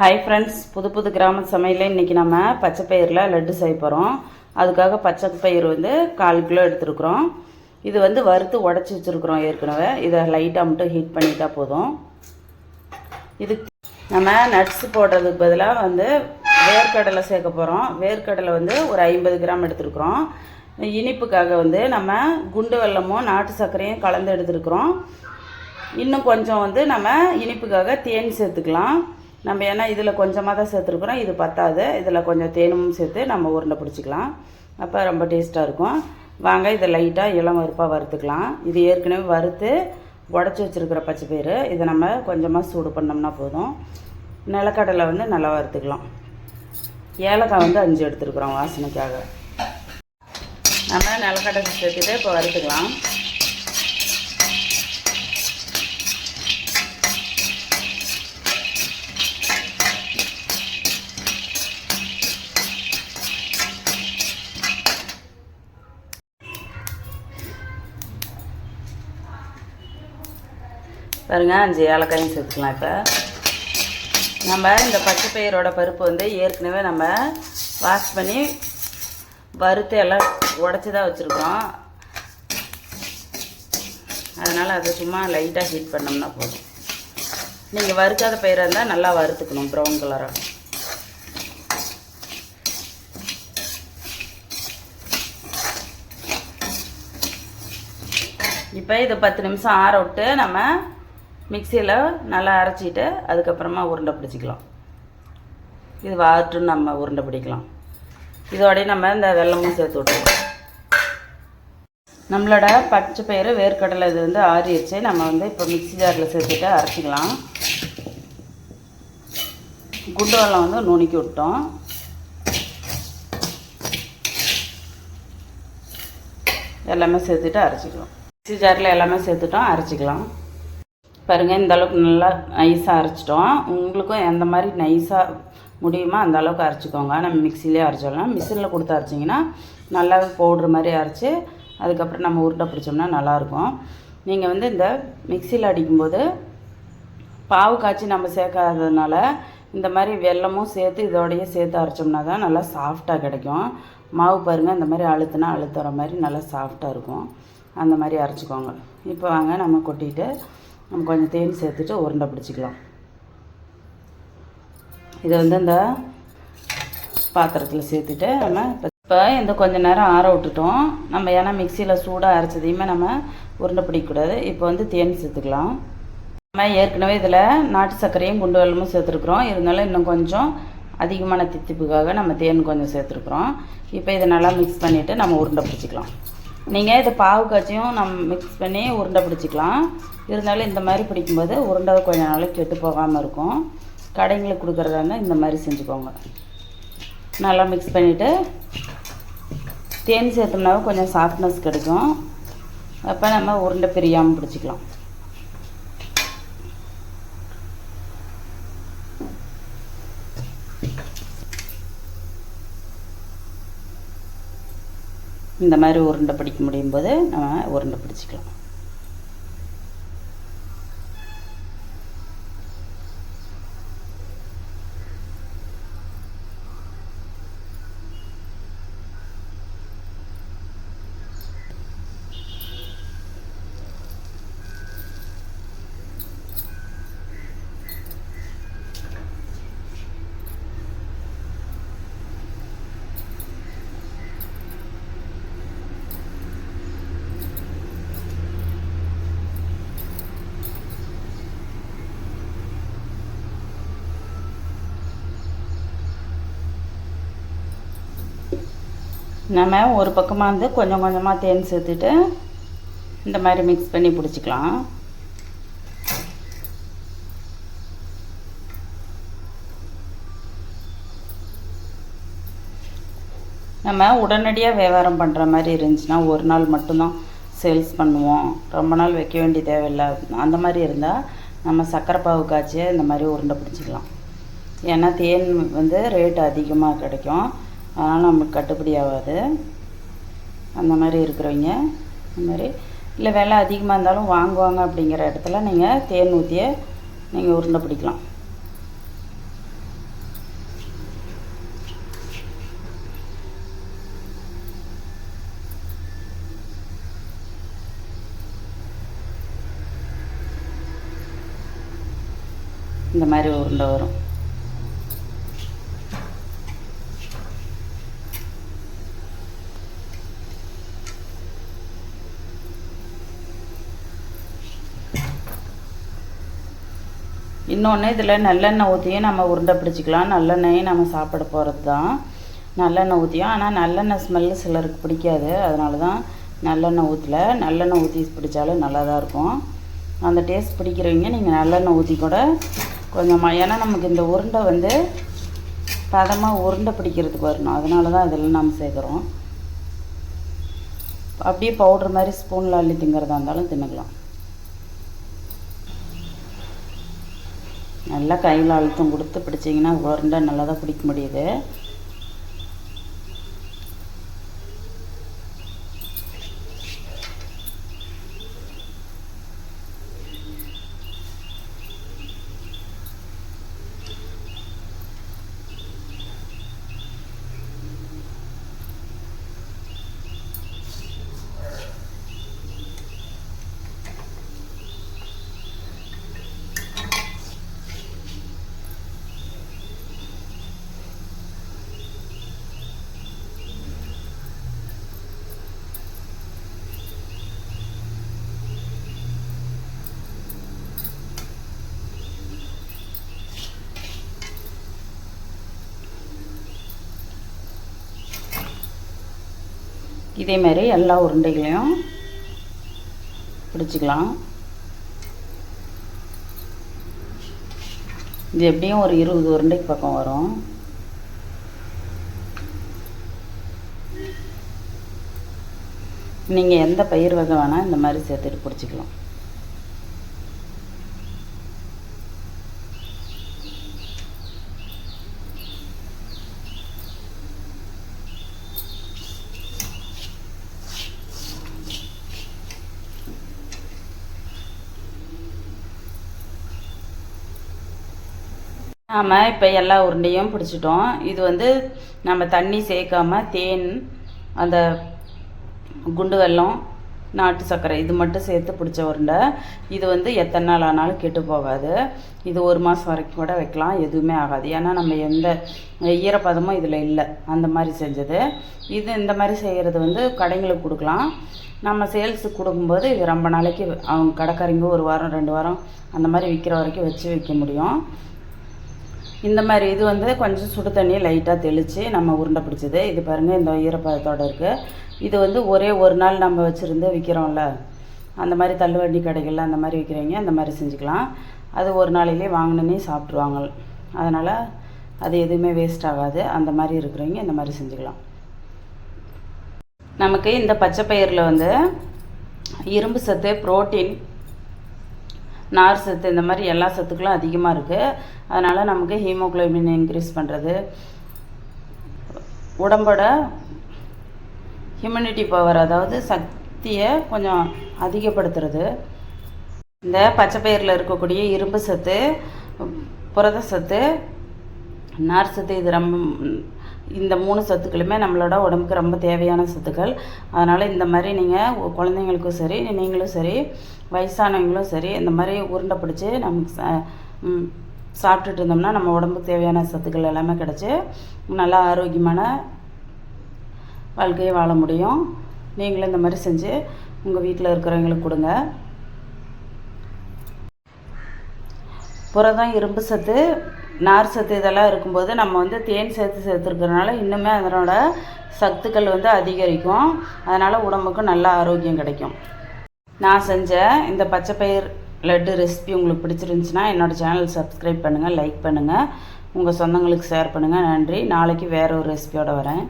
Hi friends புது புது கிராம சமையலில் இன்றைக்கி நம்ம பச்சை பயிரில் லட்டு செய்ய போகிறோம் அதுக்காக பச்சை பயிர் வந்து கால் கிலோ எடுத்துருக்குறோம். இது வந்து வறுத்து உடச்சி வச்சுருக்குறோம் ஏற்கனவே. இதை லைட்டாக மட்டும் ஹீட் பண்ணிட்டா போதும். இது நம்ம நட்ஸ் போடுறதுக்கு பதிலாக வந்து வேர்க்கடலை சேர்க்க போகிறோம் வேர்க்கடலை வந்து ஒரு ஐம்பது கிராம் எடுத்துருக்குறோம். இனிப்புக்காக வந்து நம்ம குண்டு வெல்லமும் நாட்டு சர்க்கரையும் கலந்து எடுத்துருக்குறோம். இன்னும் கொஞ்சம் வந்து நம்ம இனிப்புக்காக தேன் சேர்த்துக்கலாம். நம்ம ஏன்னா இதில் கொஞ்சமாக தான் சேர்த்துருக்குறோம் இது பத்தாது. இதில் கொஞ்சம் தேனும் சேர்த்து நம்ம உருண்டை பிடிச்சிக்கலாம். அப்போ ரொம்ப டேஸ்ட்டாக இருக்கும். வாங்க இதை லைட்டாக இளம் வறுப்பாக வறுத்துக்கலாம். இது ஏற்கனவே வறுத்து உடச்சி வச்சுருக்கிற பச்சை பயிறு. இதை நம்ம கொஞ்சமாக சூடு பண்ணோம்னா போதும். நிலக்கடலை வந்து நல்லா வறுத்துக்கலாம். ஏலக்காய் வந்து அஞ்சு எடுத்துருக்குறோம் வாசனைக்காக. நம்ம நிலக்கடலை சேர்த்துட்டு இப்போ வறுத்துக்கலாம். பாருங்க அஞ்சு ஏலக்காயும் சேர்த்துக்கலாம் இப்போ. நம்ம இந்த பச்சை பயிரோட பருப்பு வந்து ஏற்கனவே நம்ம வாஷ் பண்ணி வறுத்து எல்லாம் உடச்சி தான் வச்சுருக்கோம். அதனால் அதை சும்மா லைட்டாக ஹீட் பண்ணோம்னா போதும். நீங்கள் வறுக்காத பயிராக இருந்தால் நல்லா வறுத்துக்கணும் ப்ரௌன் கலராக இப்போ இதை பத்து நிமிஷம் ஆற விட்டு நம்ம மிக்சியில் நல்லா அரைச்சிட்டு அதுக்கப்புறமா உருண்டை பிடிச்சிக்கலாம். இது வாட்டு நம்ம உருண்டை பிடிக்கலாம். இதோடய நம்ம இந்த வெல்லமும் சேர்த்து விட்டுருவோம் நம்மளோட பச்சை பயிறு வேர்க்கடலை இது வந்து ஆறிடுச்சு. நம்ம வந்து இப்போ மிக்ஸி ஜாரில் சேர்த்துட்டு அரைச்சிக்கலாம். குண்டு வெள்ளம் வந்து நுணுக்கி விட்டோம். எல்லாமே சேர்த்துட்டு அரைச்சிக்கலாம். மிக்ஸி ஜாரில் எல்லாமே சேர்த்துட்டோம். அரைச்சிக்கலாம். பாருங்கள் இந்த அளவுக்கு நல்லா நைஸாக அரைச்சிட்டோம். உங்களுக்கும் எந்த மாதிரி நைஸாக முடியுமோ அந்த அளவுக்கு அரைச்சிக்கோங்க. நம்ம மிக்சிலே அரைச்சிடலாம். மிஷினில் கொடுத்து அரைச்சிங்கன்னா நல்லாவே பவுட்ரு மாதிரி அரைச்சி அதுக்கப்புறம் நம்ம உருண்டை பிடிச்சோம்னா நல்லாயிருக்கும். நீங்கள் வந்து இந்த மிக்சியில் அடிக்கும்போது பாவு காய்ச்சி நம்ம சேர்க்காததுனால இந்த மாதிரி வெல்லமும் சேர்த்து இதோடையே சேர்த்து அரைச்சோம்னா தான் நல்லா சாஃப்டாக கிடைக்கும். மாவு பாருங்கள் இந்த மாதிரி அழுத்துனா அழுத்துற மாதிரி நல்லா சாஃப்டாக இருக்கும். அந்த மாதிரி அரைச்சிக்கோங்க. இப்போ வாங்க நம்ம கொட்டிட்டு நம்ம கொஞ்சம் தேன் சேர்த்துட்டு உருண்டை பிடிச்சிக்கலாம். இதை வந்து இந்த பாத்திரத்தில் சேர்த்துட்டு நம்ம இப்போ இந்த கொஞ்சம் நேரம் ஆற விட்டுட்டோம். நம்ம ஏன்னா மிக்சியில் சூடாக அரைச்சதையுமே நம்ம உருண்டை பிடிக்கக்கூடாது. இப்போ வந்து தேன் சேர்த்துக்கலாம். நம்ம ஏற்கனவே இதில் நாட்டு சர்க்கரையும் குண்டு வெள்ளமும் சேர்த்துருக்குறோம். இருந்தாலும் இன்னும் கொஞ்சம் அதிகமான தித்திப்புக்காக நம்ம தேன் கொஞ்சம் சேர்த்துருக்குறோம். இப்போ இதை நல்லா மிக்ஸ் பண்ணிவிட்டு நம்ம உருண்டை பிடிச்சிக்கலாம். நீங்கள் இது பாவு காய்ச்சியும் நம்ம மிக்ஸ் பண்ணி உருண்டை பிடிச்சிக்கலாம். இருந்தாலும் இந்த மாதிரி பிடிக்கும்போது உருண்டை கொஞ்சம் நாளைக்கு கெட்டு போகாமல் இருக்கும். கடைங்களுக்கு கொடுக்குறதா இருந்தால் இந்த மாதிரி செஞ்சுக்கோங்க. நல்லா மிக்ஸ் பண்ணிவிட்டு தேன் சேர்த்தோம்னாவும் கொஞ்சம் சாஃப்ட்னஸ் கிடைக்கும். அப்போ நம்ம உருண்டை பிரியாமல் பிடிச்சிக்கலாம். இந்த மாதிரி உருண்டை பிடிக்க முடியும் போது நம்ம உருண்டை பிடிச்சிக்கலாம். நம்ம ஒரு பக்கமாக வந்து கொஞ்சம் கொஞ்சமாக தேன் சேர்த்துட்டு இந்த மாதிரி மிக்ஸ் பண்ணி பிடிச்சிக்கலாம். நம்ம உடனடியாக வியாபாரம் பண்ணுற மாதிரி இருந்துச்சுன்னா ஒரு நாள் மட்டும்தான் சேல்ஸ் பண்ணுவோம். ரொம்ப நாள் வைக்க வேண்டிய தேவையில்லை. அந்த மாதிரி இருந்தால் நம்ம சர்க்கரை பாவு காய்ச்சி இந்த மாதிரி உருண்டை பிடிச்சிக்கலாம். ஏன்னா தேன் வந்து ரேட் அதிகமாக கிடைக்கும். அதனால் நமக்கு கட்டுப்படி ஆகாது. அந்த மாதிரி இருக்கிறவங்க அந்த மாதிரி. இல்லை விலை அதிகமாக இருந்தாலும் வாங்குவாங்க அப்படிங்கிற இடத்துல நீங்கள் தேன் ஊற்றிய நீங்கள் உருண்டை பிடிக்கலாம். இந்த மாதிரி உருண்டை வரும். இன்னொன்று இதில் நல்லெண்ணெய் ஊற்றியும் நம்ம உருண்டை பிடிச்சிக்கலாம். நல்லெண்ணெயும் நம்ம சாப்பிட போகிறது தான் நல்லெண்ணெய் ஊற்றியும் ஆனால் நல்லெண்ணெய் ஸ்மெல்லு சிலருக்கு பிடிக்காது. அதனால தான் நல்லெண்ணெய் ஊற்றல நல்லெண்ணெய் ஊற்றி பிடிச்சாலும் நல்லா தான் இருக்கும். அந்த டேஸ்ட் பிடிக்கிறவங்க நீங்கள் நல்லெண்ணெய் ஊற்றி கூட கொஞ்சமாக ஏன்னா நமக்கு இந்த உருண்டை வந்து பதமாக உருண்டை பிடிக்கிறதுக்கு வரணும். அதனால தான் இதெல்லாம் நம்ம சேர்க்குறோம். அப்படியே பவுட்ரு மாதிரி ஸ்பூனில் அள்ளி திங்கிறதா இருந்தாலும் தின்னுக்கலாம். நல்லா கையில் அழுத்தம் கொடுத்து பிடிச்சிங்கன்னா உருண்டை நல்லா தான் பிடிக்க முடியுது. இதே மாதிரி எல்லா உருண்டைகளையும் பிடிச்சிக்கலாம். இது எப்படியும் ஒரு இருபது உருண்டைக்கு பக்கம் வரும். நீங்கள் எந்த பயிர் வகை வேணால் இந்த மாதிரி சேர்த்துட்டு பிடிச்சிக்கலாம். நாம் இப்போ எல்லா உருண்டையும் பிடிச்சிட்டோம். இது வந்து நம்ம தண்ணி சேர்க்காம தேன் அந்த குண்டு வெல்லம் நாட்டு சர்க்கரை இது மட்டும் சேர்த்து பிடிச்ச உருண்டை. இது வந்து எத்தனை நாள் ஆனாலும் கெட்டு போகாது. இது ஒரு மாதம் வரைக்கும் கூட வைக்கலாம். எதுவுமே ஆகாது. ஏன்னா நம்ம எந்த ஈரப்பதமும் இதில் இல்லை. அந்த மாதிரி செஞ்சது. இது இந்த மாதிரி செய்கிறது வந்து கடைங்களுக்கு கொடுக்கலாம். நம்ம சேல்ஸுக்கு கொடுக்கும்போது இது ரொம்ப நாளைக்கு அவங்க கடைக்காரங்க ஒரு வாரம் ரெண்டு வாரம் அந்த மாதிரி விற்கிற வரைக்கும் வச்சு விற்க முடியும். இந்த மாதிரி இது வந்து கொஞ்சம் சுடு தண்ணியை லைட்டாக தெளித்து நம்ம உருண்டை பிடிச்சது. இது பாருங்கள் இந்த ஈரப்பதத்தோடு இருக்குது இது வந்து ஒரே ஒரு நாள் நம்ம வச்சுருந்து விற்கிறோம்ல அந்த மாதிரி தள்ளுவண்டி கடைகளில் அந்த மாதிரி விற்கிறவங்க அந்த மாதிரி செஞ்சுக்கலாம். அது ஒரு நாளையிலே வாங்கினே சாப்பிட்ருவாங்க அதனால் அது எதுவுமே வேஸ்ட் ஆகாது. அந்த மாதிரி இருக்கிறவங்க இந்த மாதிரி செஞ்சுக்கலாம். நமக்கு இந்த பச்சை பயிரில் வந்து இரும்பு சத்து புரோட்டீன் நார் சத்து இந்த மாதிரி எல்லா சத்துக்களும் அதிகமாக இருக்குது அதனால் நமக்கு ஹீமோக்ளோபின் இன்க்ரீஸ் பண்ணுறது உடம்போட ஹியூமனிட்டி பவர் அதாவது சக்தியை கொஞ்சம் அதிகப்படுத்துறது. இந்த பச்சை பயிரில் இருக்கக்கூடிய இரும்பு சத்து புரத சத்து நார் சத்து இது ரொம்ப இந்த மூணு சத்துக்களுமே நம்மளோட உடம்புக்கு ரொம்ப தேவையான சத்துக்கள். அதனால் இந்த மாதிரி நீங்கள் குழந்தைங்களுக்கும் சரி நீங்களும் சரி வயசானவங்களும் சரி இந்த மாதிரி உருண்டை பிடிச்சி நமக்கு சாப்பிட்டுட்டு இருந்தோம்னா நம்ம உடம்புக்கு தேவையான சத்துக்கள் எல்லாமே கிடச்சி நல்லா ஆரோக்கியமான வாழ்க்கையை வாழ முடியும். நீங்களும் இந்த மாதிரி செஞ்சு உங்கள் வீட்டில் இருக்கிறவங்களுக்கு கொடுங்க. புரதம் இரும்பு சத்து நார் சத்து இதெல்லாம் இருக்கும்போது நம்ம வந்து தேன் சேர்த்து சேர்த்துருக்கறனால இன்னுமே அதனோட சத்துக்கள் வந்து அதிகரிக்கும். அதனால் உடம்புக்கு நல்ல ஆரோக்கியம் கிடைக்கும். நான் செஞ்ச இந்த பச்சை பயிர் லட்டு ரெசிபி உங்களுக்கு பிடிச்சிருந்துச்சின்னா என்னோடய சேனல் சப்ஸ்கிரைப் பண்ணுங்கள் லைக் பண்ணுங்கள் உங்கள் சொந்தங்களுக்கு ஷேர் பண்ணுங்கள் நன்றி. நாளைக்கு வேறு ஒரு ரெசிபியோடு வரேன்.